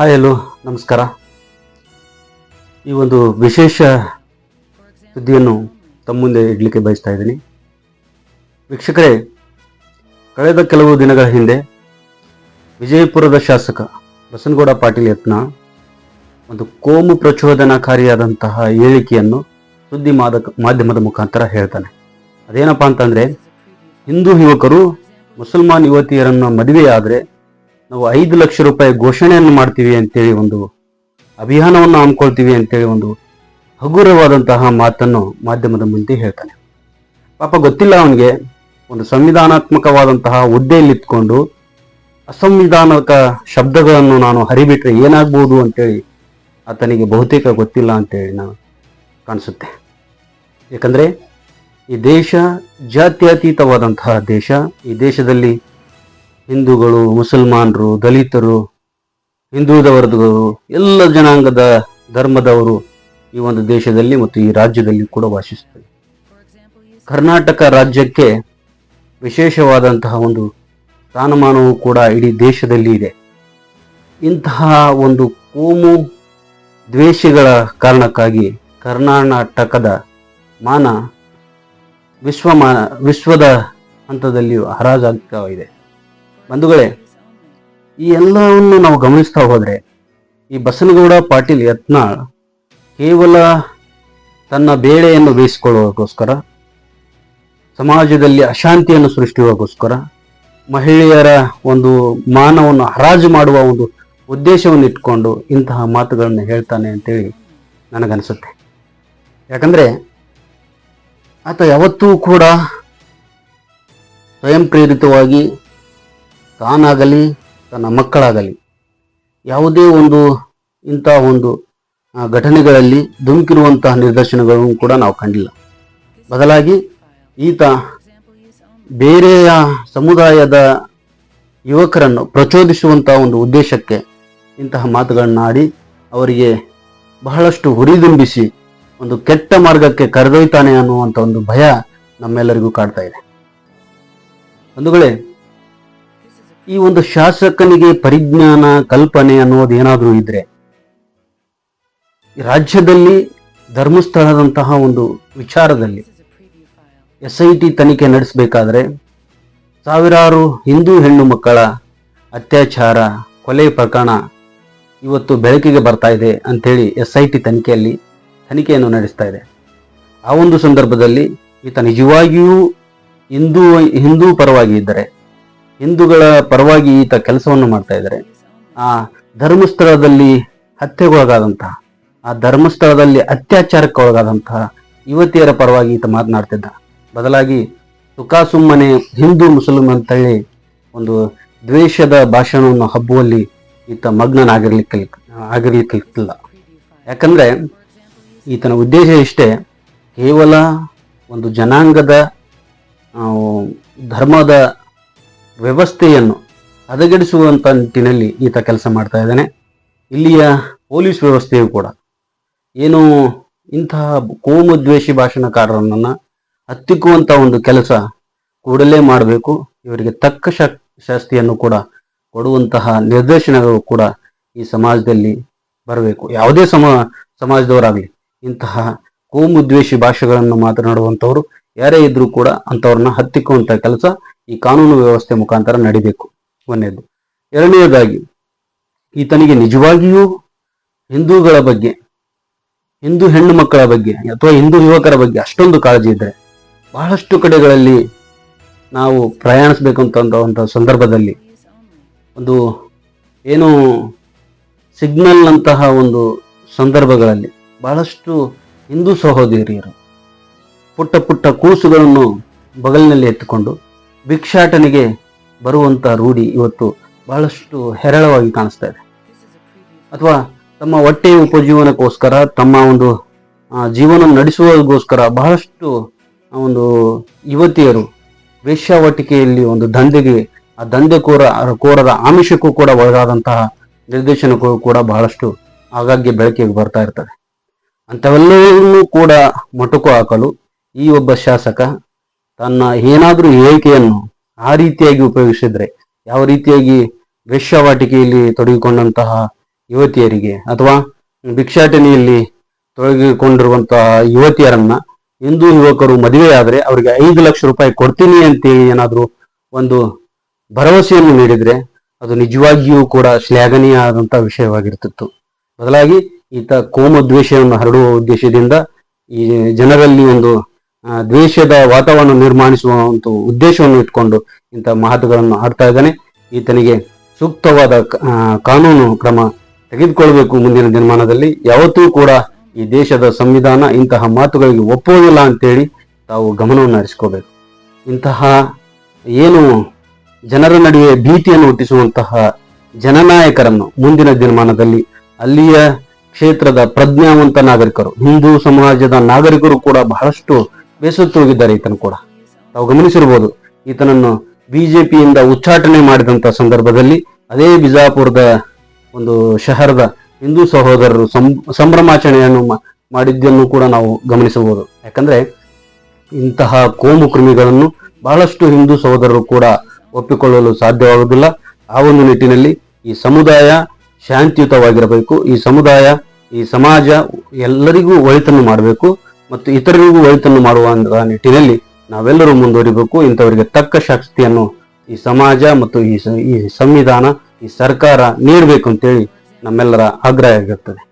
Hi hello ನಮಸ್ಕಾರ. ಈ ಒಂದು ವಿಶೇಷ ಸುದ್ದಿಯನ್ನು ತಮ್ಮ ಮುಂದೆ ಇಡಲಿಕ್ಕೆ ಬಯಸ್ತಾ ಇದ್ದೀನಿ. ವೀಕ್ಷಕರೇ, ಕಳೆದ ಕೆಲವು ದಿನಗಳ ಹಿಂದೆ ವಿಜಯಪುರದ ಶಾಸಕ ಬಸನಗೌಡ ಪಾಟೀಲ್ ಯತ್ನ ಒಂದು ಕೋಮು ಪ್ರಚೋದನಕಾರಿಯಾದಂತಹ ಹೇಳಿಕೆಯನ್ನು ಸುದ್ದಿ ಮಾದಕ, ಮಾಧ್ಯಮದ ಮುಖಾಂತರ ಹೇಳ್ತಾನೆ. ಅದೇನಪ್ಪ ಅಂತಂದರೆ, ಹಿಂದೂ ಯುವಕರು ಮುಸಲ್ಮಾನ್ ಯುವತಿಯರನ್ನು ಮದುವೆಯಾದರೆ ನಾವು ಐದು ಲಕ್ಷ ರೂಪಾಯಿ ಘೋಷಣೆಯನ್ನು ಮಾಡ್ತೀವಿ ಅಂತೇಳಿ ಒಂದು ಅಭಿಯಾನವನ್ನು ಹಮ್ಮಿಕೊಳ್ತೀವಿ ಅಂತೇಳಿ ಒಂದು ಹಗುರವಾದಂತಹ ಮಾತನ್ನು ಮಾಧ್ಯಮದ ಮುಂದೆ ಹೇಳ್ತಾನೆ. ಪಾಪ ಗೊತ್ತಿಲ್ಲ ಅವನಿಗೆ. ಒಂದು ಸಂವಿಧಾನಾತ್ಮಕವಾದಂತಹ ಹುದ್ದೆಯಲ್ಲಿ ಇತ್ಕೊಂಡು ಅಸಂವಿಧಾನಕ ಶಬ್ದಗಳನ್ನು ನಾನು ಹರಿಬಿಟ್ರೆ ಏನಾಗ್ಬೋದು ಅಂತೇಳಿ ಆತನಿಗೆ ಬಹುತೇಕ ಗೊತ್ತಿಲ್ಲ ಅಂತೇಳಿ ನಾನು ಕಾಣಿಸುತ್ತೆ. ಯಾಕಂದ್ರೆ ಈ ದೇಶ ಜಾತ್ಯತೀತವಾದಂತಹ ದೇಶ ಈ ದೇಶದಲ್ಲಿ ಹಿಂದೂಗಳು, ಮುಸಲ್ಮಾನರು, ದಲಿತರು ಹಿಂದೂದವರದು ಎಲ್ಲ ಜನಾಂಗದ ಧರ್ಮದವರು ಈ ಒಂದು ದೇಶದಲ್ಲಿ ಮತ್ತು ಈ ರಾಜ್ಯದಲ್ಲಿ ಕೂಡ ವಾಸಿಸ್ತಾರೆ ಕರ್ನಾಟಕ ರಾಜ್ಯಕ್ಕೆ ವಿಶೇಷವಾದಂತಹ ಒಂದು ಸ್ಥಾನಮಾನವು ಕೂಡ ಇಡೀ ದೇಶದಲ್ಲಿ ಇದೆ. ಇಂತಹ ಒಂದು ಕೋಮು ದ್ವೇಷಗಳ ಕಾರಣಕ್ಕಾಗಿ ಕರ್ನಾಟಕದ ಮಾನ ವಿಶ್ವಮಾನ ವಿಶ್ವದ ಹಂತದಲ್ಲಿಯೂ ಹರಾಜಾಗ್ತಾ ಬಂಧುಗಳೇ, ಈ ಎಲ್ಲವನ್ನು ನಾವು ಗಮನಿಸ್ತಾ ಹೋದರೆ, ಈ ಬಸನಗೌಡ ಪಾಟೀಲ್ ಯತ್ನಾಳ್ ಕೇವಲ ತನ್ನ ಬೇಳೆಯನ್ನು ಬೇಯಿಸಿಕೊಳ್ಳುವಗೋಸ್ಕರ, ಸಮಾಜದಲ್ಲಿ ಅಶಾಂತಿಯನ್ನು ಸೃಷ್ಟಿಯಗೋಸ್ಕರ ಮಹಿಳೆಯರ ಒಂದು ಮಾನವನ್ನು ಹರಾಜು ಮಾಡುವ ಒಂದು ಉದ್ದೇಶವನ್ನು ಇಟ್ಕೊಂಡು ಇಂತಹ ಮಾತುಗಳನ್ನು ಹೇಳ್ತಾನೆ ಅಂತೇಳಿ ನನಗನ್ಸುತ್ತೆ. ಯಾಕಂದರೆ, ಆತ ಯಾವತ್ತೂ ಕೂಡ ಸ್ವಯಂ ಪ್ರೇರಿತವಾಗಿ ತಾನಾಗಲಿ, ತನ್ನ ಮಕ್ಕಳಾಗಲಿ. ಯಾವುದೇ ಒಂದು ಇಂಥ ಒಂದು ಘಟನೆಗಳಲ್ಲಿ ಧುಮುಕಿರುವಂತಹ ನಿದರ್ಶನಗಳನ್ನು ಕೂಡ ನಾವು ಕಂಡಿಲ್ಲ. ಬದಲಾಗಿ ಈತ ಬೇರೆಯ ಸಮುದಾಯದ ಯುವಕರನ್ನು ಪ್ರಚೋದಿಸುವಂತಹ ಒಂದು ಉದ್ದೇಶಕ್ಕೆ ಇಂತಹ ಮಾತುಗಳನ್ನಾಡಿ ಅವರಿಗೆ ಬಹಳಷ್ಟು ಹುರಿದುಂಬಿಸಿ ಒಂದು ಕೆಟ್ಟ ಮಾರ್ಗಕ್ಕೆ ಕರೆದೊಯ್ತಾನೆ ಅನ್ನುವಂಥ ಒಂದು ಭಯ ನಮ್ಮೆಲ್ಲರಿಗೂ ಕಾಡ್ತಾ ಇದೆ. ಬಂಧುಗಳೇ ಈ ಒಂದು ಶಾಸಕನಿಗೆ ಪರಿಜ್ಞಾನ, ಕಲ್ಪನೆ ಅನ್ನೋದು ಏನಾದರೂ ಇದ್ರೆ ರಾಜ್ಯದಲ್ಲಿ, ಧರ್ಮಸ್ಥಳದಂತಹ ಒಂದು ವಿಚಾರದಲ್ಲಿ, ಎಸ್ ಐ ಟಿ ತನಿಖೆ ನಡೆಸಬೇಕಾದ್ರೆ, ಸಾವಿರಾರು ಹಿಂದೂ ಹೆಣ್ಣು ಮಕ್ಕಳ ಅತ್ಯಾಚಾರ, ಕೊಲೆ ಪ್ರಕರಣ ಇವತ್ತು ಬೆಳಕಿಗೆ ಬರ್ತಾ ಇದೆ ಅಂಥೇಳಿ ಎಸ್ ಐ ಟಿ ತನಿಖೆಯಲ್ಲಿ ತನಿಖೆಯನ್ನು ನಡೆಸ್ತಾ ಇದೆ. ಆ ಒಂದು ಸಂದರ್ಭದಲ್ಲಿ ಈತ ನಿಜವಾಗಿಯೂ ಹಿಂದೂ ಹಿಂದೂ ಪರವಾಗಿ ಇದ್ದರೆ ಹಿಂದೂಗಳ ಪರವಾಗಿ ಈತ ಕೆಲಸವನ್ನು ಮಾಡ್ತಾ ಇದ್ದಾರೆ. ಆ ಧರ್ಮಸ್ಥಳದಲ್ಲಿ ಹತ್ಯೆಗೊಳಗಾದಂತಹ, ಆ ಧರ್ಮಸ್ಥಳದಲ್ಲಿ ಅತ್ಯಾಚಾರಕ್ಕೆ ಒಳಗಾದಂತಹ ಯುವತಿಯರ ಪರವಾಗಿ ಈತ ಮಾತನಾಡ್ತಿದ್ದ. ಬದಲಾಗಿ ಸುಖಾಸುಮ್ಮನೆ ಹಿಂದೂ ಅಂತ ಅಂತೇಳಿ ಒಂದು ದ್ವೇಷದ ಭಾಷಣವನ್ನು ಹಬ್ಬುವಲ್ಲಿ ಈತ ಮಗ್ನನಾಗಿರ್ಲಿಕ್ಕೆ ಆಗಿರ್ಲಿಕ್ಕಿಲ್ಲ. ಯಾಕಂದ್ರೆ ಈತನ ಉದ್ದೇಶ ಇಷ್ಟೇ, ಕೇವಲ ಒಂದು ಜನಾಂಗದ ಧರ್ಮದ ವ್ಯವಸ್ಥೆಯನ್ನು ಹದಗೆಡಿಸುವಂಥ ನಿಟ್ಟಿನಲ್ಲಿ ಈತ ಕೆಲಸ ಮಾಡ್ತಾ ಇದ್ದಾನೆ. ಇಲ್ಲಿಯ ಪೊಲೀಸ್ ವ್ಯವಸ್ಥೆಯು ಕೂಡ. ಏನು ಇಂತಹ ಕೋಮದ್ವೇಷಿ ಭಾಷಣಕಾರರನ್ನು ಹತ್ತಿಕ್ಕುವಂಥ ಒಂದು ಕೆಲಸ ಕೂಡಲೇ ಮಾಡಬೇಕು. ಇವರಿಗೆ ತಕ್ಕ ಶಾಸ್ತಿಯನ್ನು ಕೂಡ ಕೊಡುವಂತಹ ನಿರ್ದೇಶನಗಳು ಕೂಡ ಈ ಸಮಾಜದಲ್ಲಿ ಬರಬೇಕು. ಯಾವುದೇ ಸಮ, ಸಮಾಜದವರಾಗಲಿ, ಇಂತಹ ಕೋಮುದ್ವೇಷಿ ಭಾಷೆಗಳನ್ನು ಮಾತನಾಡುವಂಥವ್ರು, ಯಾರೇ ಇದ್ರೂ ಕೂಡ ಅಂಥವ್ರನ್ನ ಹತ್ತಿಕ್ಕುವಂಥ ಕೆಲಸ ಈ ಕಾನೂನು ವ್ಯವಸ್ಥೆ ಮುಖಾಂತರ ನಡಿಬೇಕು. ಒಂದನೇದು. ಎರಡನೆಯದಾಗಿ, ಈತನಿಗೆ ನಿಜವಾಗಿಯೂ ಹಿಂದೂಗಳ ಬಗ್ಗೆ, ಹಿಂದೂ ಹೆಣ್ಣು ಮಕ್ಕಳ ಬಗ್ಗೆ ಅಥವಾ ಹಿಂದೂ ಯುವಕರ ಬಗ್ಗೆ ಅಷ್ಟೊಂದು ಕಾಳಜಿ ಇದ್ದರೆ ಬಹಳಷ್ಟು ಕಡೆಗಳಲ್ಲಿ ನಾವು ಪ್ರಯಾಣಿಸಬೇಕಂತ ಸಂದರ್ಭದಲ್ಲಿ ಒಂದು ಏನು ಸಿಗ್ನಲ್ನಂತಹ ಒಂದು ಸಂದರ್ಭಗಳಲ್ಲಿ ಬಹಳಷ್ಟು ಹಿಂದೂ ಸಹೋದರಿಯರು ಪುಟ್ಟ ಪುಟ್ಟ ಕೂಸುಗಳನ್ನು ಬಗಲಿನಲ್ಲಿ ಎತ್ತುಕೊಂಡು ಭಿಕ್ಷಾಟನೆಗೆ ಬರುವಂತ ರೂಢಿ ಇವತ್ತು ಬಹಳಷ್ಟು ಹೇರಳವಾಗಿ ಕಾಣಿಸ್ತಾ ಇದೆ. ಅಥವಾ ತಮ್ಮ ಹೊಟ್ಟೆ ಉಪಜೀವನಕ್ಕೋಸ್ಕರ, ತಮ್ಮ ಒಂದು ಜೀವನ ನಡೆಸುವುದಕ್ಕೋಸ್ಕರ ಬಹಳಷ್ಟು ಒಂದು ಯುವತಿಯರು ವೇಶ್ಯಾವಟಿಕೆಯಲ್ಲಿ ಒಂದು ದಂಧೆಗೆ, ಆ ದಂಧೆಕೋರ, ಕೋರರ ಆಮಿಷಕ್ಕೂ ಕೂಡ ಒಳಗಾದಂತಹ ನಿರ್ದೇಶನಕ್ಕೂ ಕೂಡ ಬಹಳಷ್ಟು ಆಗಾಗ್ಗೆ ಬೆಳಕಿಗೆ ಬರ್ತಾ ಇರ್ತದೆ. ಅಂಥವೆಲ್ಲವನ್ನೂ ಕೂಡ ಮೊಟಕು ಹಾಕಲು ಈ ಒಬ್ಬ ಶಾಸಕ ತನ್ನ ಏನಾದರೂ ಹೇಳಿಕೆಯನ್ನು ಆ ರೀತಿಯಾಗಿ ಉಪಯೋಗಿಸಿದ್ರೆ, ಯಾವ ರೀತಿಯಾಗಿ ವೇಶ್ಯವಾಟಿಕೆಯಲ್ಲಿ ತೊಡಗಿಕೊಂಡಂತಹ ಯುವತಿಯರಿಗೆ ಅಥವಾ ಭಿಕ್ಷಾಟನೆಯಲ್ಲಿ ತೊಡಗಿಕೊಂಡಿರುವಂತಹ ಯುವತಿಯರನ್ನ ಹಿಂದೂ ಯುವಕರು ಮದುವೆಯಾದರೆ ಅವರಿಗೆ ಐದು ಲಕ್ಷ ರೂಪಾಯಿ ಕೊಡ್ತೀನಿ ಅಂತೇಳಿ ಏನಾದರೂ ಒಂದು ಭರವಸೆಯನ್ನು ನೀಡಿದರೆ ಅದು ನಿಜವಾಗಿಯೂ ಕೂಡ ಶ್ಲಾಘನೀಯ ಆದಂಥ ವಿಷಯವಾಗಿರ್ತಿತ್ತು. ಬದಲಾಗಿ ಈತ ಕೋಮದ್ವೇಷವನ್ನು ಹರಡುವ ಉದ್ದೇಶದಿಂದ ಈ ಜನರಲ್ಲಿ ಒಂದು ದ್ವೇಷದ ವಾತಾವರಣ ನಿರ್ಮಾಣಿಸುವ ಒಂದು ಉದ್ದೇಶವನ್ನು ಇಟ್ಕೊಂಡು ಇಂಥ ಮಾತುಗಳನ್ನು ಆಡ್ತಾ ಇದ್ದಾನೆ. ಈತನಿಗೆ ಸೂಕ್ತವಾದ ಕಾನೂನು ಕ್ರಮ ತೆಗೆದುಕೊಳ್ಬೇಕು ಮುಂದಿನ ದಿನಮಾನದಲ್ಲಿ. ಯಾವತ್ತೂ ಕೂಡ ಈ ದೇಶದ ಸಂವಿಧಾನ ಇಂತಹ ಮಾತುಗಳಿಗೆ ಒಪ್ಪುವುದಿಲ್ಲ ಅಂತೇಳಿ ತಾವು ಗಮನವನ್ನು ಹರಿಸ್ಕೋಬೇಕು. ಇಂತಹ ಏನು ಜನರ ನಡುವೆ ಭೀತಿಯನ್ನು ಹುಟ್ಟಿಸುವಂತಹ ಜನನಾಯಕರನ್ನು ಮುಂದಿನ ದಿನಮಾನದಲ್ಲಿ ಅಲ್ಲಿಯ ಕ್ಷೇತ್ರದ ಪ್ರಜ್ಞಾವಂತ ನಾಗರಿಕರು, ಹಿಂದೂ ಸಮಾಜದ ನಾಗರಿಕರು ಕೂಡ ಬಹಳಷ್ಟು ಬೇಸತ್ತು ಹೋಗಿದ್ದಾರೆ ಈತನು ಕೂಡ. ತಾವು ಗಮನಿಸಿರ್ಬೋದು ಈತನನ್ನು ಬಿಜೆಪಿಯಿಂದ ಉಚ್ಚಾಟನೆ ಮಾಡಿದಂತ ಸಂದರ್ಭದಲ್ಲಿ ಅದೇ ಬಿಜಾಪುರದ ಒಂದು ಶಹರದ ಹಿಂದೂ ಸಹೋದರರು ಸಂಭ್ರಮಾಚರಣೆಯನ್ನು ಮಾಡಿದ್ದನ್ನು ಕೂಡ ನಾವು ಗಮನಿಸಬಹುದು. ಯಾಕಂದ್ರೆ ಇಂತಹ ಕೋಮು ಕೃಮಿಗಳನ್ನು ಬಹಳಷ್ಟು ಹಿಂದೂ ಸಹೋದರರು ಕೂಡ ಒಪ್ಪಿಕೊಳ್ಳಲು ಸಾಧ್ಯವಾಗುವುದಿಲ್ಲ. ಆ ಒಂದು ನಿಟ್ಟಿನಲ್ಲಿ ಈ ಸಮುದಾಯ ಶಾಂತಿಯುತವಾಗಿರಬೇಕು. ಈ ಸಮುದಾಯ, ಈ ಸಮಾಜ ಎಲ್ಲರಿಗೂ ಒಳಿತನ್ನು ಮಾಡಬೇಕು. ಮತ್ತು ಇತರರಿಗೂ ಒಳಿತನ್ನು ಮಾಡುವ ನಿಟ್ಟಿನಲ್ಲಿ ನಾವೆಲ್ಲರೂ ಮುಂದುವರಿಬೇಕು. ಇಂಥವರಿಗೆ ತಕ್ಕ ಶಕ್ತಿಯನ್ನು ಈ ಸಮಾಜ ಮತ್ತು ಈ ಸಂವಿಧಾನ, ಈ ಸರ್ಕಾರ ನೀಡಬೇಕು ಅಂತೇಳಿ ನಮ್ಮೆಲ್ಲರ ಆಗ್ರಹ ಆಗಿರ್ತದೆ